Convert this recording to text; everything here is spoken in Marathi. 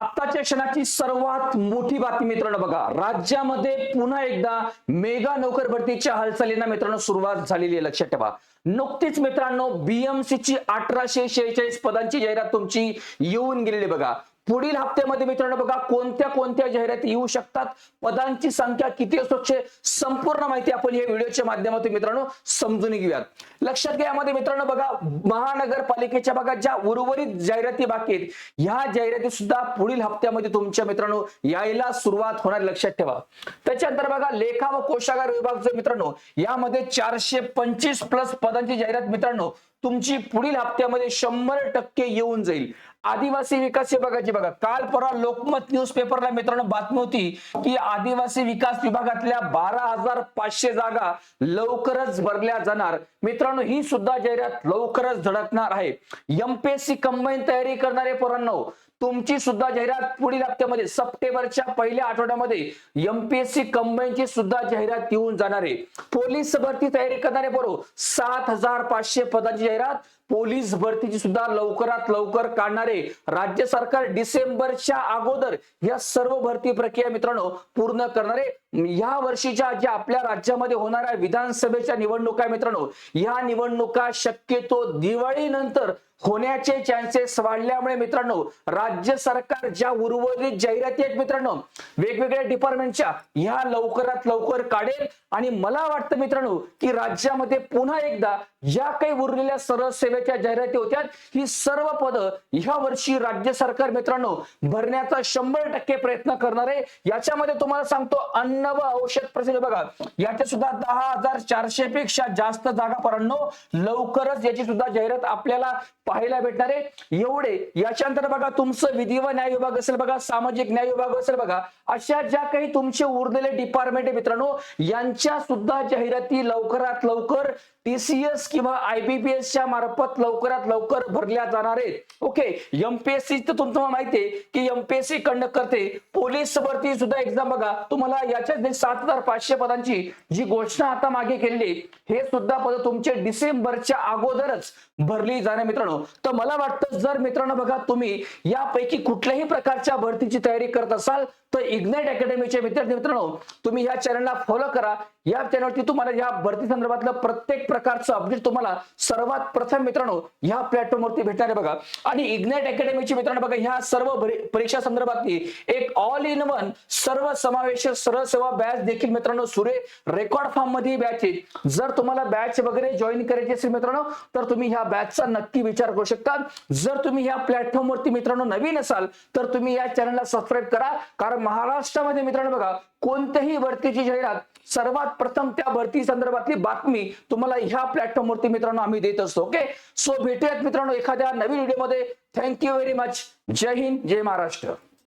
आत्ताच्या क्षणाची सर्वात मोठी बातमी मित्रांनो बघा. राज्यामध्ये पुन्हा एकदा मेगा नोकर भरतीच्या हालचालींना मित्रांनो सुरुवात झालेली आहे. लक्षात ठेवा. नुकतीच मित्रांनो बीएमसी ची अठराशे शेहेचाळीस पदांची जाहिरात तुमची येऊन गेलेली बघा. पुढील हप्त्यामध्ये मित्रांनो बघा कोणत्या कोणत्या जाहिराती येऊ शकतात? पदांची संख्या किती असू शकते संपूर्ण माहिती आपण या व्हिडिओच्या माध्यमातून मित्रांनो समजून घेऊयात. लक्षात घ्या यामध्ये मित्रांनो बघा महानगरपालिकेच्या बघा ज्या उर्वरित जाहिराती बाकी आहेत ह्या जाहिराती सुद्धा पुढील हप्त्यामध्ये तुमच्या मित्रांनो यायला सुरुवात होणार लक्षात ठेवा. त्याच्यानंतर बघा लेखा व कोशागार विभाग जो मित्रांनो यामध्ये चारशे पंचवीस प्लस पदांची जाहिरात मित्रांनो तुमची पुढील हप्त्यामध्ये शंभर टक्के येऊन जाईल. आदिवासी विकास विभागाची बघा काल परवा लोकमत न्यूज पेपरला मित्रांनो बातमी होती की आदिवासी विकास विभागातल्या बारा हजार पाचशे जागा लवकरच भरल्या जाणार. मित्रांनो ही सुद्धा जाहिरात लवकरच धडकणार आहे. एमपीएससी कंबाईन तयारी करणारे पोरांनो तुमची सुद्धा जाहिरात पुढील हप्त्यामध्ये सप्टेंबरच्या पहिल्या आठवड्यामध्ये एमपीएससी कंबाईनची सुद्धा जाहिरात येऊन जाणार आहे. पोलीस भरती तयारी करणारे बरोबर सात हजार पाचशे पदाची जाहिरात पोलीस भरतीची सुद्धा लवकरात लवकर काढणारे राज्य सरकार डिसेंबरच्या अगोदर या सर्व भरती प्रक्रिया मित्रांनो पूर्ण करणारे. या वर्षीच्या ज्या आपल्या राज्यामध्ये होणाऱ्या विधानसभेच्या निवडणुका मित्रांनो या निवडणुका शक्यतो दिवाळीनंतर होण्याचे चान्सेस वाढल्यामुळे मित्रांनो राज्य सरकार ज्या उर्वरित जाहिराती आहेत मित्रांनो वेगवेगळ्या डिपार्टमेंटच्या ह्या लवकरात लवकर काढेल. आणि मला वाटतं मित्रांनो की राज्यामध्ये पुन्हा एकदा ज्या काही उरलेल्या सरळ रेल्वेच्या जाहिराती होत्या. ही सर्व पदं ह्या वर्षी राज्य सरकार मित्रांनो भरण्याचा शंभर टक्के प्रयत्न करणार आहे. याच्यामध्ये तुम्हाला सांगतो अन्न व औषध प्रसिद्ध बघा. याच्या सुद्धा दहा हजार चारशे पेक्षा जास्त जागा परांनो लवकरच याची सुद्धा जाहिरात आपल्याला पाहायला भेटणार आहे. एवढे याच्यानंतर बघा तुमचं विधी व न्याय विभाग असेल बघा सामाजिक न्याय विभाग असेल बघा अशा ज्या काही तुमचे उरलेले डिपार्टमेंट आहे मित्रांनो यांच्या सुद्धा जाहिराती लवकरात लवकर टीसीएस किंवा आयबीपीएसच्या च्या मार्फत लवकरात लवकर भरल्या जाणार आहेत. ओके एमपीएससी तर तुम्हाला माहिती आहे की एमपीएससी कंडक्ट करते. पोलीस भरती सुद्धा एक्झाम बघा. तुम्हाला याच्या सात हजार पाचशे पदांची जी घोषणा आता मागे केलेली हे सुद्धा पद तुमचे डिसेंबरच्या अगोदरच भरली जाणार मित्रांनो. तर मला वाटतं जर मित्रांनो बघा तुम्ही यापैकी कुठल्याही प्रकारच्या भरतीची तयारी करत असाल तर इग्नाइट अकॅडमीचे विद्यार्थी मित्रांनो तुम्ही ह्या चॅनलला फॉलो करा. या चॅनलवरती तुम्हाला या भरती संदर्भातलं प्रत्येक प्रकारचं अपडेट तुम्हाला सर्वात प्रथम मित्रांनो ह्या प्लॅटफॉर्मवरती भेटणार आहे बघा. आणि इग्नाइट अकॅडमीचे मित्रांनो बघा ह्या सर्व परीक्षा संदर्भातली एक ऑल इन वन सर्व समावेशक सरळ सेवा बॅच देखील मित्रांनो सुरे रेकॉर्ड फॉर्ममध्ये बॅच आहे जर तुम्हाला बॅच वगैरे जॉईन करायची असेल मित्रांनो तर तुम्ही ह्या बॅचचा नक्की विचार करू शकता. जर तुम्ही ह्या प्लॅटफॉर्मवरती मित्रांनो नवीन असाल तर तुम्ही या चॅनलला सबस्क्राईब करा. कारण महाराष्ट्रामध्ये मित्रांनो बघा कोणत्याही भरतीची जाहिरात सर्वात प्रथम त्या भरती संदर्भातली बातमी तुम्हाला ह्या प्लॅटफॉर्मवरती मित्रांनो आम्ही देत असतो ओके सो भेटूयात मित्रांनो एखाद्या नवीन व्हिडिओमध्ये थँक्यू व्हेरी मच जय हिंद जय महाराष्ट्र.